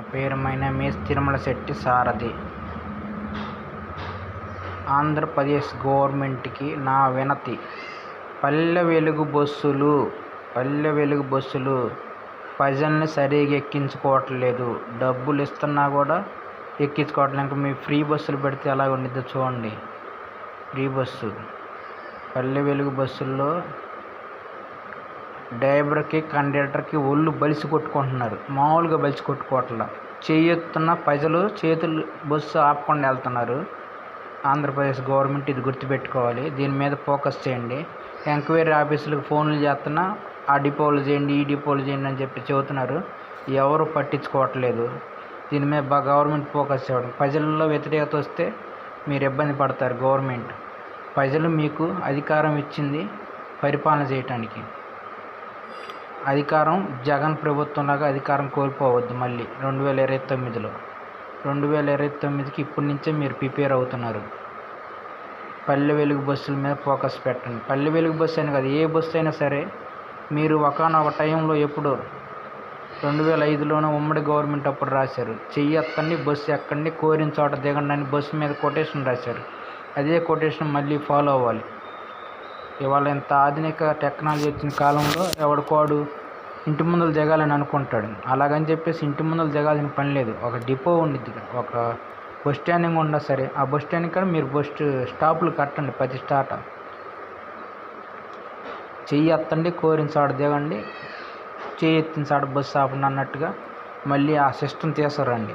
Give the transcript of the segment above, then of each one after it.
పేరు మైనమేస్ తిరుమల శెట్టి సారథి. ఆంధ్రప్రదేశ్ గవర్నమెంట్కి నా వినతి. పల్లె వెలుగు బస్సులు పల్లె వెలుగు బస్సులు ప్రజల్ని సరిగా ఎక్కించుకోవట్లేదు డబ్బులు ఇస్తున్నా కూడా ఎక్కించుకోవట్లేదు ఇంకా మీ ఫ్రీ బస్సులు పెడితే ఎలా ఉండిద్దో చూడండి. Free bus. పల్లె వెలుగు బస్సుల్లో డ్రైవర్కి కండక్టర్కి ఒళ్ళు బలిసి కొట్టుకుంటున్నారు. మామూలుగా బలిసి కొట్టుకోవట్లా. చేయొత్తున్న ప్రజలు చేతులు బస్సు ఆపకుండా వెళ్తున్నారు. ఆంధ్రప్రదేశ్ గవర్నమెంట్ ఇది గుర్తుపెట్టుకోవాలి. దీని మీద ఫోకస్ చేయండి. ఎంక్వైరీ ఆఫీసులకు ఫోన్లు చేస్తున్నా ఆ డిపోలు చేయండి ఈ డిపోలు చేయండి అని చెప్పి చెబుతున్నారు. ఎవరు పట్టించుకోవట్లేదు. దీని మీద బాగా గవర్నమెంట్ ఫోకస్ చేయడం. ప్రజల్లో వ్యతిరేకత వస్తే మీరు ఇబ్బంది పడతారు గవర్నమెంట్. ప్రజలు మీకు అధికారం ఇచ్చింది పరిపాలన చేయటానికి. అధికారం జగన్ ప్రభుత్వంలాగా అధికారం కోల్పోవద్దు మళ్ళీ. రెండు వేల ఇరవై తొమ్మిదిలో. రెండు వేల ఇరవై తొమ్మిదికి ఇప్పటి నుంచే మీరు ప్రిపేర్ అవుతున్నారు. పల్లె వెలుగు బస్సుల మీద ఫోకస్ పెట్టండి. పల్లె వెలుగు బస్సు అని కాదు ఏ బస్సు అయినా సరే మీరు ఒకనొక టైంలో ఎప్పుడు రెండు వేల ఐదులోనే ఉమ్మడి గవర్నమెంట్ అప్పుడు రాశారు. చెయ్యి ఎత్తండి బస్సు ఎక్కండి కోరిన చోట దిగండి అని బస్సు మీద కొటేషన్ రాశారు. అదే కొటేషన్ మళ్ళీ ఫాలో అవ్వాలి. ఇవాళ ఇంత ఆధునిక టెక్నాలజీ వచ్చిన కాలంలో ఎవడికోడు ఇంటి ముందర దిగాలని అనుకుంటాడు. అలాగని చెప్పేసి ఇంటి ముందర దిగాల్సిన పని లేదు. ఒక డిపో ఉండిద్ది ఒక బస్ స్టాండింగ్ ఉన్నా సరే ఆ బస్ స్టాండింగ్ కూడా మీరు బస్ స్టాపులు కట్టండి ప్రతి స్టాట చెయ్యి ఎత్తండి కోరిన చాట దిగండి చెయ్యి ఎత్తిన చాట బస్సు ఆపండి అన్నట్టుగా మళ్ళీ ఆ సిస్టమ్ తీసుకురండి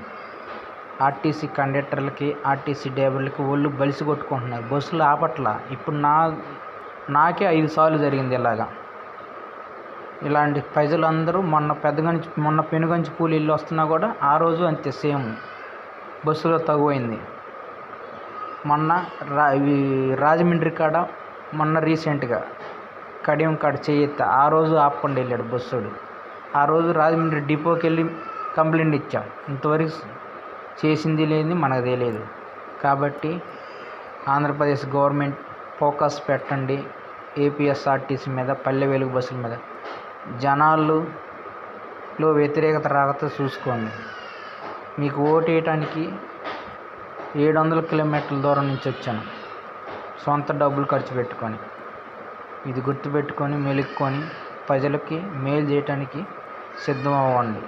ఆర్టీసీ కండక్టర్లకి ఆర్టీసీ డ్రైవర్లకి ఒళ్ళు బలిసి కొట్టుకుంటున్నారు. బస్సులు ఆపట్లా. ఇప్పుడు నా నాకే ఐదు సార్లు జరిగింది ఇలాగా. ఇలాంటి ప్రజలందరూ మొన్న పెద్దగంచి మొన్న పెనుగంచి కూలీళ్ళు వస్తున్నా కూడా ఆ రోజు అంతే సేమ్. బస్సులో తగువైంది మొన్న రా రాజమండ్రి కాడ మొన్న రీసెంట్గా కడియం కాడ చేయెత్త ఆ రోజు ఆపకుండా వెళ్ళాడు బస్సుడు. ఆ రోజు రాజమండ్రి డిపోకి వెళ్ళి కంప్లైంట్ ఇచ్చాం. ఇంతవరకు చేసింది లేని మనకు తెలియదు. కాబట్టి ఆంధ్రప్రదేశ్ గవర్నమెంట్ ఫోకస్ పెట్టండి. ఏపీఎస్ఆర్టీసీ మీద పల్లె వెలుగు బస్సుల మీద. జనాల్లో వ్యతిరేకత రాకతో చూసుకోండి. మీకు ఓటు వేయటానికి ఏడు వందల కిలోమీటర్ల దూరం నుంచి వచ్చాను. సొంత డబ్బులు ఖర్చు పెట్టుకొని. ఇది గుర్తుపెట్టుకొని మెలుక్కొని ప్రజలకి మేలు చేయటానికి సిద్ధం అవ్వండి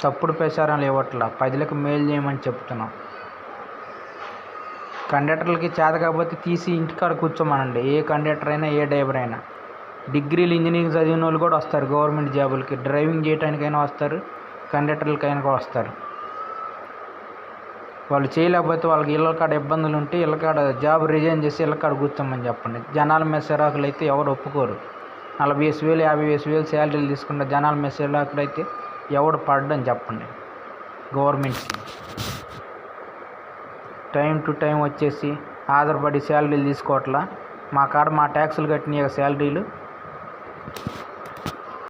తప్పుడు ప్రచారాలు ఇవ్వట్లా. ప్రజలకు మేలు చేయమని చెప్తున్నాం. కండక్టర్లకి చేత కాకపోతే తీసి ఇంటికాడ కూర్చోమనండి. ఏ కండక్టర్ అయినా ఏ డ్రైవర్ అయినా. డిగ్రీలు ఇంజనీరింగ్ చదివిన వాళ్ళు కూడా వస్తారు గవర్నమెంట్ జాబులకి. డ్రైవింగ్ చేయడానికైనా వస్తారు కండక్టర్లకైనా కూడా వస్తారు. వాళ్ళు చేయలేకపోతే వాళ్ళకి ఇళ్ళకాడ ఇబ్బందులు ఉంటే ఇళ్ళకాడ జాబ్ రిజైన్ చేసి ఇళ్ళకాడ కూర్చోమని చెప్పండి. జనాల మీద సిరాకులు అయితే ఎవరు ఒప్పుకోరు. నలభై వేసు వేలు యాభై వేసు వేలు శాలరీలు తీసుకున్న జనాల మీద సిరాకులు అయితే ఎవడు పడ్డని చెప్పండి. గవర్నమెంట్కి. టైం టు టైం వచ్చేసి ఆధారపడి శాలరీలు తీసుకోవట్లా. మా కాడ మా ట్యాక్సులు కట్టిన శాలరీలు.